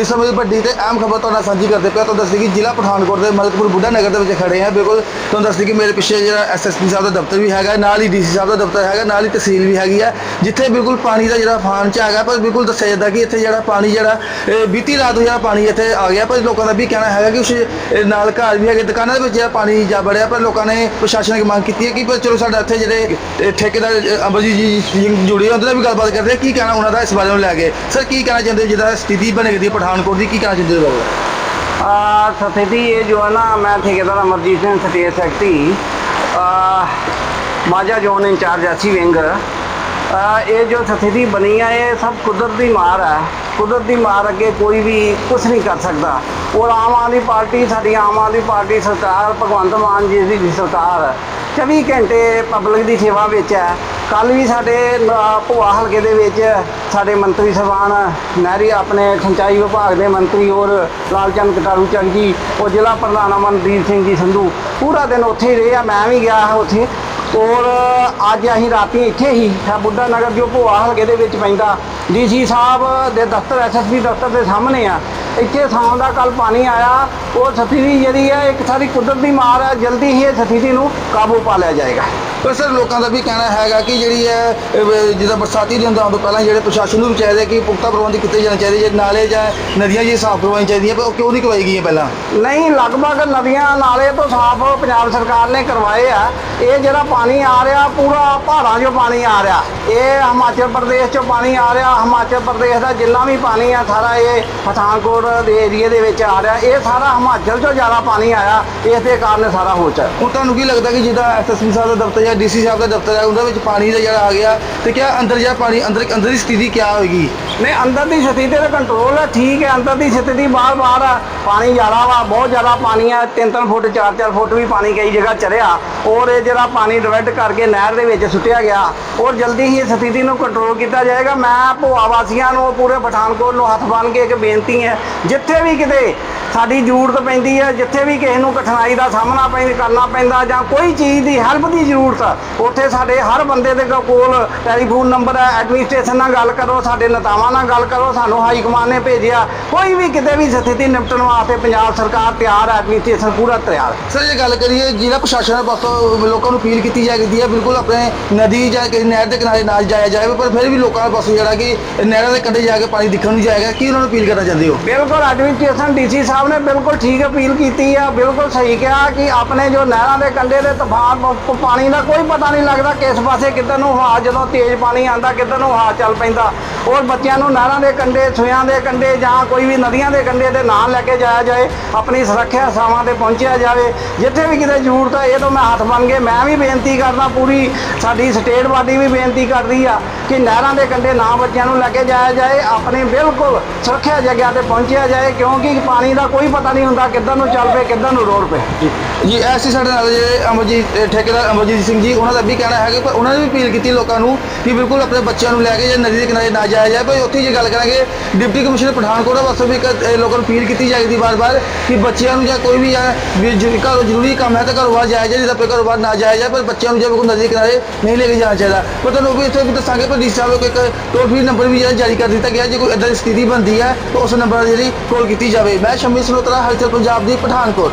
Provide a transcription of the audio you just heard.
ਇਸ ਸਮੇਂ ਦੀ ਵੱਡੀ ਤੇ ਅਹਿਮ ਖਬਰ ਤੁਹਾਡਾ ਸਾਂਝੀ ਕਰਦੇ ਪਿਆ। ਤੁਹਾਨੂੰ ਦੱਸਦੀ ਕਿ ਜ਼ਿਲ੍ਹਾ ਪਠਾਨਕੋਟ ਦੇ ਮਲਕਪੁਰ ਬੁੱਢਾ ਨਗਰ ਦੇ ਵਿੱਚ ਖੜੇ ਹਾਂ ਬਿਲਕੁਲ ਤੁਹਾਨੂੰ ਦੱਸਦੀ ਕਿ ਮੇਰੇ ਪਿੱਛੇ ਜਿਹੜਾ ਐਸਐਸਪੀ ਸਾਹਿਬ ਦਾ ਦਫ਼ਤਰ ਵੀ ਹੈਗਾ ਨਾਲ ਹੀ ਡੀਸੀ ਸਾਹਿਬ ਦਾ ਦਫ਼ਤਰ ਹੈਗਾ ਨਾਲ ਹੀ ਤਹਿਸੀਲ ਵੀ ਹੈਗੀ ਹੈ ਜਿੱਥੇ ਬਿਲਕੁਲ ਪਾਣੀ ਦਾ ਜਿਹੜਾ ਫਾਨ ਚ ਹੈਗਾ। ਪਰ ਬਿਲਕੁਲ ਦੱਸਿਆ ਜਾਂਦਾ ਕਿ ਇੱਥੇ ਜਿਹੜਾ ਪਾਣੀ ਜਿਹੜਾ ਇਹ ਬੀਤੀ ਰਾਤ ਨੂੰ ਜਿਹੜਾ ਪਾਣੀ ਇੱਥੇ ਆ ਗਿਆ। ਪਰ ਲੋਕਾਂ ਦਾ ਵੀ ਕਹਿਣਾ ਹੈਗਾ ਕਿ ਉਸ ਨਾਲ ਘਰ ਵੀ ਹੈਗੇ ਦੁਕਾਨਾਂ ਦੇ ਵਿੱਚ ਜਿਹੜਾ ਪਾਣੀ ਜਾ ਵੜਿਆ। ਪਰ ਲੋਕਾਂ ਨੇ ਪ੍ਰਸ਼ਾਸਨ ਅੱਗੇ ਮੰਗ ਕੀਤੀ ਹੈ ਕਿ ਪਰ ਚਲੋ ਸਾਡਾ ਇੱਥੇ ਜਿਹੜੇ ਠੇਕੇਦਾਰ ਅ, ਅਮਰਜੀਤ ਜੀ ਸਿੰਘ ਜੁੜੇ ਆ, ਉਹਦੇ ਨਾਲ ਵੀ ਗੱਲਬਾਤ ਕਰਦੇ ਆ ਕੀ ਕਹਿਣਾ ਉਹਨਾਂ ਦਾ ਇਸ ਬਾਰੇ ਨੂੰ ਲੈ ਕੇ? ਸਰ ਕੀ ਕਹਿਣਾ ਚਾਹੁੰਦੇ ਹੋ? ਜਿਹਦਾ ਸਥਿਤੀ ਬਣੀ ਪਠਾਨ ਪਠਾਨਕੋਟ ਦੀ ਕੀ ਕਹਿਣਾ ਚਾਹੁੰਦੇ ਹੋ ਲੋਕ आ, स्थिति ये जो है ना मैं ठेकेदार अमरजीत सिंह स्टेट सेक्रेटरी आ, माजा जोन इंचार्ज एसी विंग आ, ये जो स्थिति बनी है ये सब कुदरत की मार है कुदरत की मार अगे कोई भी कुछ नहीं कर सकता और आम आदमी पार्टी साड़ी आम आदमी पार्टी सरकार भगवंत मान जी ਦੀ ਸਰਕਾਰ 24 ਘੰਟੇ ਪਬਲਿਕ ਦੀ ਸੇਵਾ ਵਿੱਚ ਹੈ ਕੱਲ ਵੀ ਸਾਡੇ ਨ- ਭੋਆ ਹਲਕੇ ਦੇ ਵਿੱਚ ਸਾਡੇ ਮੰਤਰੀ ਸਾਹਿਬਾਨ ਨਹਿਰੀ ਆਪਣੇ ਸਿੰਚਾਈ ਵਿਭਾਗ ਦੇ ਮੰਤਰੀ ਔਰ ਲਾਲਚੰਦ ਕਟਾਰੂ ਚੰਦ ਜੀ ਔਰ ਜ਼ਿਲ੍ਹਾ ਪ੍ਰਧਾਨ ਅਮਨਦੀਪ ਸਿੰਘ ਜੀ ਸੰਧੂ, ਪੂਰਾ ਦਿਨ ਉੱਥੇ ਹੀ ਰਹੇ ਆ, ਮੈਂ ਵੀ ਗਿਆ ਹਾਂ ਉੱਥੇ। ਔਰ ਅੱਜ ਅਸੀਂ ਰਾਤੀ ਇੱਥੇ ਹੀ, ਹੈ ਬੁੱਢਾ ਨਗਰ ਜੋ ਭੋਆ ਹਲਕੇ ਦੇ ਵਿੱਚ ਪੈਂਦਾ, ਡੀਸੀ ਸਾਹਿਬ ਦੇ ਦਫ਼ਤਰ ਐਸਐਸਪੀ ਦਫ਼ਤਰ ਦੇ ਸਾਹਮਣੇ ਆ। ਇੱਥੇ ਸ਼ਾਮ ਦਾ ਕੱਲ ਪਾਣੀ ਆਇਆ, ਉਹ ਸਥਿਤੀ ਜਿਹੜੀ ਹੈ, ਇੱਕ ਸਾਰੀ ਕੁਦਰਤ ਦੀ ਮਾਰ ਹੈ ਜਲਦੀ ਹੀ ਇਹ ਸਥਿਤੀ ਨੂੰ ਕਾਬੂ ਪਾ ਲਿਆ ਜਾਏਗਾ। ਪਰ ਸਰ ਲੋਕਾਂ ਦਾ ਵੀ ਕਹਿਣਾ ਹੈਗਾ ਕਿ ਜਿਹੜੀ ਹੈ ਇਹ ਜਿੱਦਾਂ ਬਰਸਾਤੀ ਦਿਨ ਆਉਣ ਤੋਂ ਪਹਿਲਾਂ ਜਿਹੜੇ ਪ੍ਰਸ਼ਾਸਨ ਨੂੰ ਵੀ ਚਾਹੀਦਾ ਕਿ ਪੁਖਤਾ ਪ੍ਰਬੰਧ ਕੀਤੇ ਜਾਣੇ ਚਾਹੀਦੇ ਜੇ ਨਾਲੇ ਜਾਂ ਨਦੀਆਂ ਜੀ ਸਾਫ਼ ਕਰਵਾਉਣੀਆਂ ਚਾਹੀਦੀਆਂ ਪਰ ਉਹ ਕਿਉਂ ਨਹੀਂ ਕਰਵਾਈ ਗਈਆਂ ਪਹਿਲਾਂ? ਨਹੀਂ ਲਗਭਗ ਨਦੀਆਂ ਨਾਲੇ ਤੋਂ ਸਾਫ਼ ਪੰਜਾਬ ਸਰਕਾਰ ਨੇ ਕਰਵਾਏ ਆ। ਇਹ ਜਿਹੜਾ ਪਾਣੀ ਆ ਰਿਹਾ ਪੂਰਾ ਪਹਾੜਾਂ 'ਚੋਂ ਪਾਣੀ ਆ ਰਿਹਾ। ਇਹ ਹਿਮਾਚਲ ਪ੍ਰਦੇਸ਼ 'ਚੋਂ ਪਾਣੀ ਆ ਰਿਹਾ ਹਿਮਾਚਲ ਪ੍ਰਦੇਸ਼ ਦਾ ਜਿੰਨਾ ਵੀ ਪਾਣੀ ਆ ਸਾਰਾ ਇਹ ਪਠਾਨਕੋਟ ਦੇ ਏਰੀਏ ਦੇ ਵਿੱਚ ਆ ਰਿਹਾ। ਇਹ ਸਾਰਾ ਹਿਮਾਚਲ 'ਚੋਂ ਜ਼ਿਆਦਾ ਪਾਣੀ ਆਇਆ ਇਸ ਦੇ ਕਾਰਨ ਸਾਰਾ ਹੋ ਚੁੱਕਾ ਹੁਣ ਤੁਹਾਨੂੰ ਕੀ ਲੱਗਦਾ ਕਿ ਜਿੱਦਾਂ ਐਸਐਸਪੀ ਸਾਹਿਬ ਦਾ ਦਫ਼ਤਰ ਜਾਂ ਡੀਸੀ ਸਾਹਿਬ ਦਾ ਦਫ਼ਤਰ ਹੈ ਉਹਨਾਂ ਵਿੱਚ ਪਾਣੀ ਦਾ ਜਿਹੜਾ ਆ ਗਿਆ ਤੇ ਕਿਆ ਅੰਦਰ ਜਿਹੜਾ ਪਾਣੀ, ਅੰਦਰ ਅੰਦਰ ਦੀ ਸਥਿਤੀ ਕਿਆ ਹੋਏਗੀ? ਨਹੀਂ, ਅੰਦਰ ਦੀ ਸਥਿਤੀ ਤੇ ਕੰਟਰੋਲ ਹੈ ਠੀਕ ਹੈ, ਅੰਦਰ ਦੀ ਸਥਿਤੀ ਬਾਹਰ ਬਾਹਰ ਆ। ਪਾਣੀ ਜ਼ਿਆਦਾ ਵਾ, ਬਹੁਤ ਜ਼ਿਆਦਾ ਪਾਣੀ ਆ 3-3 ਫੁੱਟ 4-4 ਫੁੱਟ ਵੀ ਪਾਣੀ ਕਈ ਜਗ੍ਹਾ ਚੜਿਆ। ਔਰ ਇਹ ਜਿਹੜਾ ਪਾਣੀ ਡਿਵੈਟ ਕਰਕੇ ਨਹਿਰ ਦੇ ਵਿੱਚ ਸੁੱਟਿਆ ਗਿਆ, ਔਰ ਜਲਦੀ ਹੀ ਇਹ ਸਥਿਤੀ ਨੂੰ ਕੰਟਰੋਲ ਕੀਤਾ ਜਾਏਗਾ। ਮੈਂ ਭੋਆ ਵਾਸੀਆਂ ਨੂੰ, ਪੂਰੇ ਪਠਾਨਕੋਟ ਨੂੰ ਹੱਥ ਬੰਨ੍ਹ ਕੇ ਇੱਕ ਬੇਨਤੀ ਹੈ, ਜਿੱਥੇ ਵੀ ਕਿਤੇ ਸਾਡੀ ਜ਼ਰੂਰਤ ਪੈਂਦੀ ਹੈ ਜਿੱਥੇ ਵੀ ਕਿਸੇ ਨੂੰ ਕਠਿਨਾਈ ਦਾ ਸਾਹਮਣਾ ਪੈਂ ਕਰਨਾ ਪੈਂਦਾ ਜਾਂ ਕੋਈ ਚੀਜ਼ ਦੀ ਹੈਲਪ ਦੀ ਜ਼ਰੂਰਤ ਆ, ਉੱਥੇ ਸਾਡੇ ਹਰ ਬੰਦੇ ਦੇ ਕੋਲ ਟੈਲੀਫੋਨ ਨੰਬਰ ਹੈ ਐਡਮਿਨਿਸਟ੍ਰੇਸ਼ਨ ਨਾਲ ਗੱਲ ਕਰੋ ਸਾਡੇ ਨੇਤਾਵਾਂ ਨਾਲ ਗੱਲ ਕਰੋ ਸਾਨੂੰ ਹਾਈ ਕਮਾਨ ਨੇ ਭੇਜਿਆ ਕੋਈ ਵੀ ਕਿਤੇ ਵੀ ਸਥਿਤੀ ਨਿਪਟਣ ਵਾਸਤੇ ਪੰਜਾਬ ਸਰਕਾਰ ਤਿਆਰ ਹੈ ਐਡਮਿਨਿਸਟ੍ਰੇਸ਼ਨ ਪੂਰਾ ਤਿਆਰ। ਸਰ ਜੇ ਗੱਲ ਕਰੀਏ ਜਿਹੜਾ ਪ੍ਰਸ਼ਾਸਨ ਦੇ ਪਾਸੋਂ ਲੋਕਾਂ ਨੂੰ ਅਪੀਲ ਕੀਤੀ ਜਾਂਦੀ ਹੈ ਬਿਲਕੁਲ ਆਪਣੇ ਨਦੀ ਜਾਂ ਕਿਸੇ ਨਹਿਰ ਦੇ ਕਿਨਾਰੇ ਨਾ ਜਾਇਆ ਜਾਵੇ ਪਰ ਫਿਰ ਵੀ ਲੋਕਾਂ ਦੇ ਪਾਸੋਂ ਜਿਹੜਾ ਕਿ ਨਹਿਰਾਂ ਦੇ ਕੰਢੇ ਜਾ ਕੇ ਪਾਣੀ ਦਿਖਣ ਨਹੀਂ ਜਾਏਗਾ ਕੀ ਉਹਨਾਂ ਨੂੰ ਅਪੀਲ ਕਰਨਾ ਚਾਹੁੰਦੇ ਹੋ? ਬਿਲਕੁਲ ਐਡਮਿਨਿਸਟ੍ਰੇਸ਼ਨ ਡੀਸੀ ਸਾਹਿਬ ਸਾਹਿਬ ਨੇ ਬਿਲਕੁਲ ਠੀਕ ਅਪੀਲ ਕੀਤੀ ਆ, ਬਿਲਕੁਲ ਸਹੀ ਕਿਹਾ ਕਿ ਆਪਣੇ ਜੋ ਨਹਿਰਾਂ ਦੇ ਕੰਢੇ ਦੇ ਤੂਫਾਨ ਪਾਣੀ ਦਾ ਕੋਈ ਪਤਾ ਨਹੀਂ ਲੱਗਦਾ ਕਿਸ ਪਾਸੇ ਕਿੱਧਰ ਨੂੰ ਹਵਾ ਜਦੋਂ ਤੇਜ਼ ਪਾਣੀ ਆਂਦਾ ਕਿੱਧਰ ਨੂੰ ਹਵਾ ਚੱਲ ਪੈਂਦਾ। ਔਰ ਬੱਚਿਆਂ ਨੂੰ ਨਹਿਰਾਂ ਦੇ ਕੰਢੇ ਸੂਆਂ ਦੇ ਕੰਢੇ ਜਾਂ ਕੋਈ ਵੀ ਨਦੀਆਂ ਦੇ ਕੰਢੇ ਦੇ ਨਾਲ ਲੈ ਕੇ ਜਾਇਆ ਜਾਏ, ਆਪਣੀ ਸੁਰੱਖਿਆ ਸਾਵਾਂ ਤੇ ਪਹੁੰਚਿਆ ਜਾਵੇ। ਜਿੱਥੇ ਵੀ ਕਿਤੇ ਜ਼ਰੂਰਤ ਹੈ ਇਹ ਤੋਂ ਮੈਂ ਹੱਥ ਬਣ ਕੇ ਮੈਂ ਵੀ ਬੇਨਤੀ ਕਰਦਾ, ਪੂਰੀ ਸਾਡੀ ਸਟੇਟ ਬਾਡੀ ਵੀ ਬੇਨਤੀ ਕਰਦੀ ਆ ਕਿ ਨਹਿਰਾਂ ਦੇ ਕੰਢੇ ਨਾ ਬੱਚਿਆਂ ਨੂੰ ਲੈ ਕੇ ਜਾਇਆ ਜਾਏ, ਆਪਣੇ ਬਿਲਕੁਲ ਸੁਰੱਖਿਆ ਜਗ੍ਹਾ ਤੇ ਪਹੁੰਚਿਆ ਜਾਏ, ਕਿਉਂਕਿ ਪਾਣੀ ਦਾ ਕੋਈ ਪਤਾ ਨਹੀਂ ਹੁੰਦਾ ਕਿੱਧਰ ਨੂੰ ਚੱਲ ਪਏ ਕਿੱਧਰ ਨੂੰ ਰੋੜ ਪਏ। ਜੀ, ਐਸੀ ਸਾਡੇ ਨਾਲ ਜਿਹੜੇ ਅਮਰਜੀਤ ਇਹ ਠੇਕੇਦਾਰ ਅਮਰਜੀਤ ਸਿੰਘ ਜੀ, ਉਹਨਾਂ ਦਾ ਵੀ ਕਹਿਣਾ ਹੈ ਕਿ ਪਰ ਉਹਨਾਂ ਨੇ ਵੀ ਅਪੀਲ ਕੀਤੀ ਲੋਕਾਂ ਨੂੰ ਕਿ ਬਿਲਕੁਲ ਆਪਣੇ ਬੱਚਿਆਂ ਨੂੰ ਲੈ ਕੇ ਜੇ ਨਦੀ ਦੇ ਕਿਨਾਰੇ ਨਾ ਜਾਇਆ ਜਾਏ। ਪਰ ਉੱਥੇ ਜੇ ਗੱਲ ਕਰਾਂਗੇ, ਡਿਪਟੀ ਕਮਿਸ਼ਨਰ ਪਠਾਨਕੋਟ ਵਾਸਤੇ ਵੀ ਇੱਕ ਇਹ ਲੋਕਾਂ ਨੂੰ ਅਪੀਲ ਕੀਤੀ ਜਾਏਗੀ ਵਾਰ-ਵਾਰ ਕਿ ਬੱਚਿਆਂ ਨੂੰ ਜਾਂ ਕੋਈ ਵੀ ਹੈ ਵੀ ਜ- ਘਰੋਂ ਜ਼ਰੂਰੀ ਕੰਮ ਹੈ ਤਾਂ ਘਰੋਂ ਬਾਹਰ ਜਾਇਆ ਜਾਏ ਨਹੀਂ ਤਾਂ ਆਪਣੇ ਘਰੋਂ ਬਾਹਰ ਨਾ ਜਾਇਆ ਜਾਏ, ਪਰ ਬੱਚਿਆਂ ਨੂੰ ਜੇ ਬਿਲਕੁਲ ਨਦੀ ਦੇ ਕਿਨਾਰੇ ਨਹੀਂ ਲੈ ਕੇ ਜਾਣਾ ਚਾਹੀਦਾ। ਪਰ ਤੁਹਾਨੂੰ ਉਹ ਵੀ ਇੱਥੇ ਵੀ ਦੱਸਾਂਗੇ, ਪਰ ਡੀ ਸਾਹਿਬ ਨੂੰ ਇੱਕ ਟੋਲ ਫ੍ਰੀ ਨੰਬਰ ਵੀ ਜਿਹੜਾ ਜਾਰੀ ਕਰ ਦਿੱਤਾ ਗਿਆ, ਜੇ ਕੋਈ ਇਦਾਂ ਦੀ ਸਥਿਤੀ ਬਣਦੀ ਹੈ, ਤਾਂ ਉਸ ਨੰਬਰ ਜਿਹੜੀ ਕਾਲ ਕੀਤੀ ਜਾਵੇ। ਮੈਂ ਸ਼ਮੀ ਸਨੋਤਰਾ ਹਲਚਲ ਪੰਜਾਬ ਦੀ, ਪਠਾਨਕੋਟ।